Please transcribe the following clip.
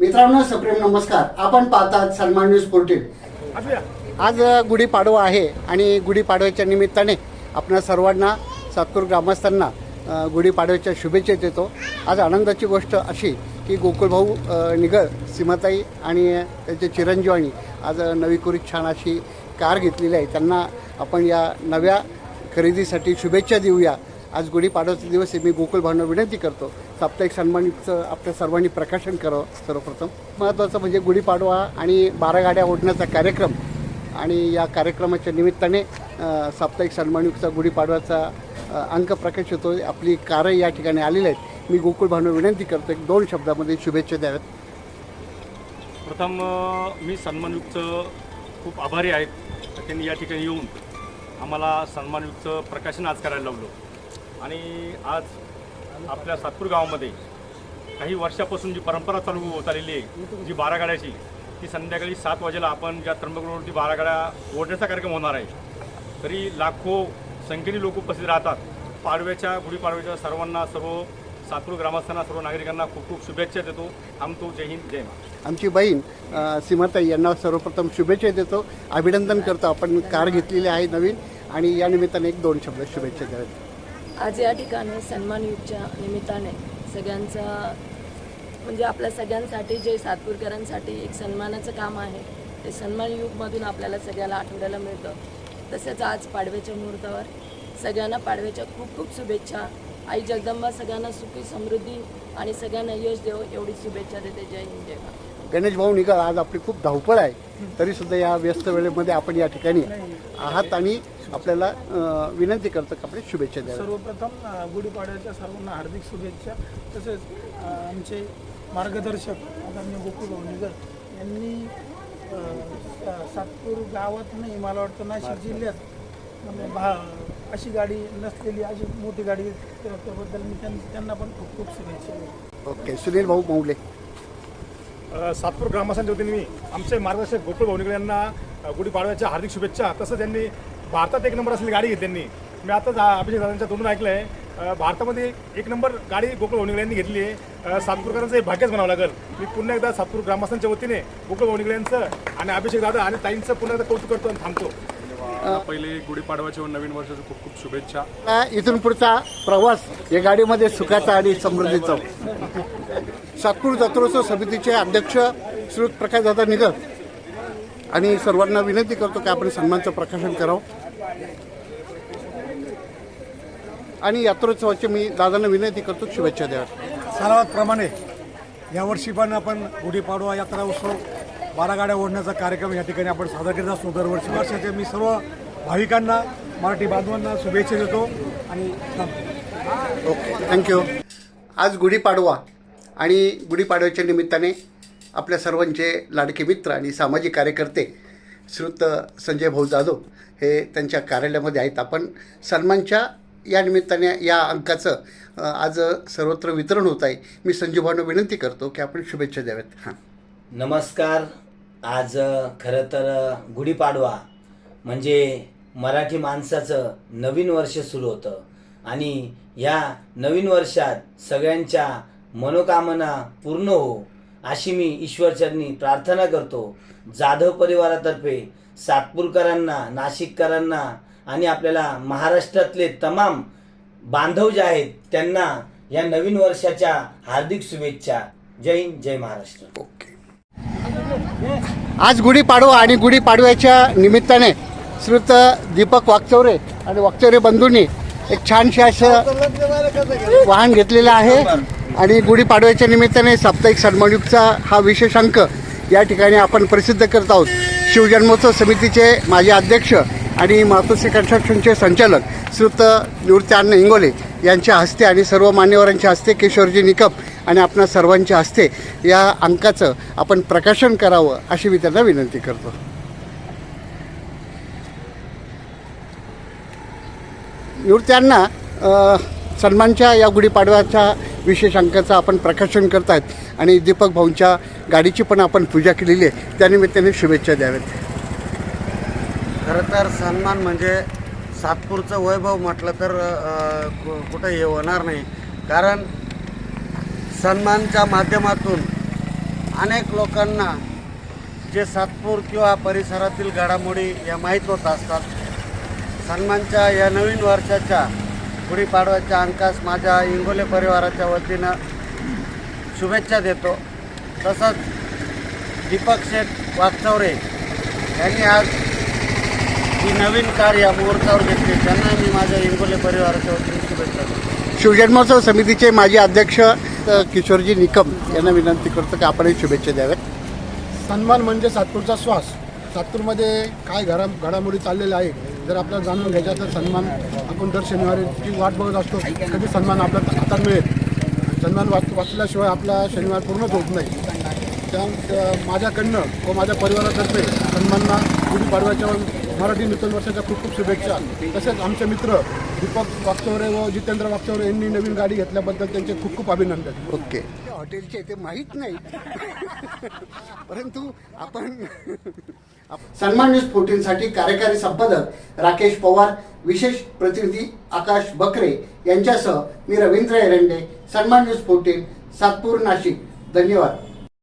मित्रांनो सप्रेम नमस्कार. आपण पाहतात सन्मान न्यूज फोर्टीन. आज गुढीपाडवा आहे आणि गुढीपाडव्याच्या निमित्ताने आपण सर्वांना सातपूर ग्रामस्थांना गुढीपाडव्याच्या शुभेच्छा देतो. आज आनंदाची गोष्ट अशी की गोकुळभाऊ निगळ सीमाताई आणि त्यांचे चिरंजीवानी आज अ, नवी कुरीत छान अशी कार घेतलेली आहे. त्यांना आपण या नव्या खरेदीसाठी शुभेच्छा देऊया. आज गुढीपाडव्याचा दिवस आहे. मी गोकुल भावना विनंती करतो. साप्ताहिक सन्मानितचं आपल्या सर्वांनी प्रकाशन करावं सर्वप्रथम. महत्त्वाचं म्हणजे गुढीपाडवा आणि बारा गाड्या ओढण्याचा कार्यक्रम आणि या कार्यक्रमाच्या निमित्ताने साप्ताहिक सन्मानितचा गुढीपाडव्याचा अंक प्रकाश होतो आपली कारं या ठिकाणी आलेली आहेत. मी गोकुळ भावना विनंती करतो. एक दोन शब्दामध्ये शुभेच्छा द्याव्यात. प्रथम मी सन्मानयुक्तचं खूप आभारी आहेत त्यांनी या ठिकाणी येऊन आम्हाला सन्मानयुक्तचं प्रकाशन आज करायला लावलं. आणि आज आपल्या सातपूर गावामध्ये काही वर्षापासून जी परंपरा चालू होत आलेली आहे जी बारागाड्याची ती संध्याकाळी सात वाजेला आपण ज्या त्र्यंबक रोडवरती ओढण्याचा कार्यक्रम होणार आहे तरी लाखो संख्येने लोक उपस्थित राहतात. पाडव्याच्या गुढीपाडव्याच्या सर्वांना सर्व सातपूर ग्रामस्थांना सर्व नागरिकांना खूप खूप शुभेच्छा देतो. आम तो जय हिंद जय आमची बहीण सीमाताई यांना सर्वप्रथम शुभेच्छा देतो. अभिनंदन करतो. आपण कार घेतलेली आहे नवीन आणि या निमित्ताने एक दोन शब्द शुभेच्छा द्याव्यात आज या ठिकाणी सन्मान युगच्या निमित्ताने सगळ्यांचा म्हणजे आपल्या सगळ्यांसाठी जे सातपूरकरांसाठी एक सन्मानाचं काम आहे ते सन्मान युगमधून आपल्याला सगळ्याला आठवड्याला मिळतं. तसेच आज पाडव्याच्या मुहूर्तावर सगळ्यांना पाडव्याच्या खूप खूप शुभेच्छा. आई जगदंबा सगळ्यांना सुखी समृद्धी आणि सगळ्यांना यश देव एवढी शुभेच्छा देते. जय हिंद जय गणेश भाऊ निकाल आज आपली खूप धावपळ आहे. तरी सुद्धा या व्यस्त वेळेमध्ये आपण या ठिकाणी आहात आणि आपल्याला विनंती करतो की आपली शुभेच्छा द्याव्या सर्वप्रथम अ, गुढीपाडव्याच्या सर्वांना हार्दिक शुभेच्छा. तसेच आमचे मार्गदर्शक आदरणीय गोकुळ भावनेकर यांनी सातपूर गावात नाही मला वाटतं नाशिक जिल्ह्यात म्हणजे भा अशी गाडी नसलेली अशी मोठी गाडी त्या- त्याबद्दल मी त्यां- त्यांना पण खूप खूप शुभेच्छा ओके सुनील भाऊ मौले सातपूर ग्रामस्थांच्या वतीने मी आमचे मार्गदर्शक गोकुळ भावनिकडे यांना गुढीपाडव्याच्या हार्दिक शुभेच्छा. तसं त्यांनी भारतात एक नंबर असलेली गाडी घेतली त्यांनी. मी आता जा अभिषेक दादांच्या तोंडून ऐकलं आहे भारतामध्ये एक नंबर गाडी गोकुळ भावनिकडे यांनी घेतली आहे. सातपूरकरांचं हे भाग्यच म्हणावं लागेल. मी पुन्हा एकदा सातपूर ग्रामस्थांच्या वतीने गोकुळ भावनिकडे यांचं आणि अभिषेक दादा आणि ताईंचं पुन्हा एकदा कौतुक करतो आणि थांबतो. पहिले गुढीपाडव्याच्या व नवीन वर्षाच्या खूप खूप शुभेच्छा. इथून पुढचा प्रवास या गाडीमध्ये सुखाचा आणि समृद्धीचा. सातपूर जत्रोत्सव समितीचे अध्यक्ष श्री प्रकाश दादा निगम आणि सर्वांना विनंती करतो की आपण सन्मानचं प्रकाशन करावं. आणि यात्रोत्सवाची मी दादांना विनंती करतो शुभेच्छा द्याव्या सालावादप्रमाणे यावर्षी पण आपण गुढीपाडवा यात्रा उत्सव बारा गाड्या ओढण्याचा कार्यक्रम या ठिकाणी आपण साजरा करीत असतो. दरवर्षी वर्षाचे मी सर्व भाविकांना मराठी बांधवांना शुभेच्छा देतो आणि. ओके थँक्यू आज गुढीपाडवा आणि गुढीपाडव्याच्या निमित्ताने आपल्या सर्वांचे लाडके मित्र आणि सामाजिक कार्यकर्ते श्रुत संजय भाऊ जाधव हे त्यांच्या कार्यालयामध्ये आहेत. आपण सन्मानच्या या निमित्ताने या अंकाचं आज सर्वत्र वितरण होत आहे. मी भाऊंना विनंती करतो की आपण शुभेच्छा द्याव्यात. हां. नमस्कार. आज खरं तर गुढीपाडवा म्हणजे मराठी माणसाचं नवीन वर्ष सुरू होतं. आणि या नवीन वर्षात सगळ्यांच्या मनोकामना पूर्ण हो अशी मी ईश्वरचरणी प्रार्थना करतो. जाधव परिवारातर्फे सातपूरकरांना नाशिककरांना आणि आपल्याला महाराष्ट्रातले तमाम बांधव जे आहेत त्यांना या नवीन वर्षाच्या हार्दिक शुभेच्छा. जय हिंद जय महाराष्ट्र. ओके. आज गुढीपाडवा आणि गुढीपाडव्याच्या निमित्ताने श्रुत दीपक वागचौरे आणि वागचौरे बंधूंनी एक छानशे असं वाहन घेतलेलं आहे. आणि गुढीपाडव्याच्या निमित्ताने साप्ताहिक सन्मानयुक्तचा हा विशेष अंक या ठिकाणी आपण प्रसिद्ध करत आहोत. शिवजन्मोत्सव समितीचे माजी अध्यक्ष आणि मातोश्री कन्स्ट्रक्शनचे संचालक श्रुत निवृत्ती अण्णा इंगोले यांच्या हस्ते आणि सर्व मान्यवरांच्या हस्ते किशोरजी निकप आणि आपणा सर्वांच्या हस्ते या अंकाचं आपण प्रकाशन करावं अशी मी त्यांना विनंती करतो. निवृत्त्यांना सन्मानच्या या गुढीपाडव्याच्या विशेष अंकाचं आपण प्रकाशन करत आहेत आणि दीपक भाऊंच्या गाडीची पण आपण पूजा केलेली आहे. त्यानिमित्ताने शुभेच्छा द्याव्यात. खरं तर सन्मान म्हणजे सातपूरचं वैभव म्हटलं तर कु- कुठं हे होणार नाही. कारण सन्मानच्या माध्यमातून अनेक लोकांना जे सातपूर किंवा परिसरातील घडामोडी या माहीत होत असतात सन्मानच्या या नवीन वर्षाच्या गुढीपाडव्याच्या अंकास माझ्या इंगोले परिवाराच्या वतीनं शुभेच्छा देतो. तसंच दीपक शेठ वागचौरे यांनी आज ही नवीन कार या मुहूर्तावर घेतली. त्यांना मी माझ्या इंगोले परिवाराच्या वतीने शुभेच्छा देतो. शिवजन्मोत्सव समितीचे माजी अध्यक्ष किशोरजी निकम यांना विनंती करतो की आपणही शुभेच्छा द्याव्यात. सन्मान म्हणजे सातपूरचा श्वास. सातपूरमध्ये काय घरा घडामोडी चाललेल्या आहे जर आपल्याला जाणून घ्यायचा तर सन्मान आपण दर शनिवारीची वाट बघत असतो कधी सन्मान आपल्या हातात मिळेल. सन्मान वाच वाचल्याशिवाय आपला शनिवार पूर्णच होत नाही. त्या त्या माझ्याकडनं व माझ्या परिवारातर्फे सन्मानना गुढीपाडव्याच्या मराठी नूतन वर्षाच्या खूप खूप शुभेच्छा. तसेच आमचे मित्र दीपक वागचौरे व जितेंद्र वागचौरे यांनी नवीन गाडी घेतल्याबद्दल त्यांचे खूप खूप अभिनंदन. ओके. हॉटेलचे ते माहीत नाही. परंतु आपण सन्मान न्यूज फोर्टीनसाठी कार्यकारी संपादक राकेश पवार विशेष प्रतिनिधी आकाश बकरे यांच्यासह मी रवींद्र एरंडे सन्मान न्यूज फोर्टीन सातपूर नाशिक. धन्यवाद.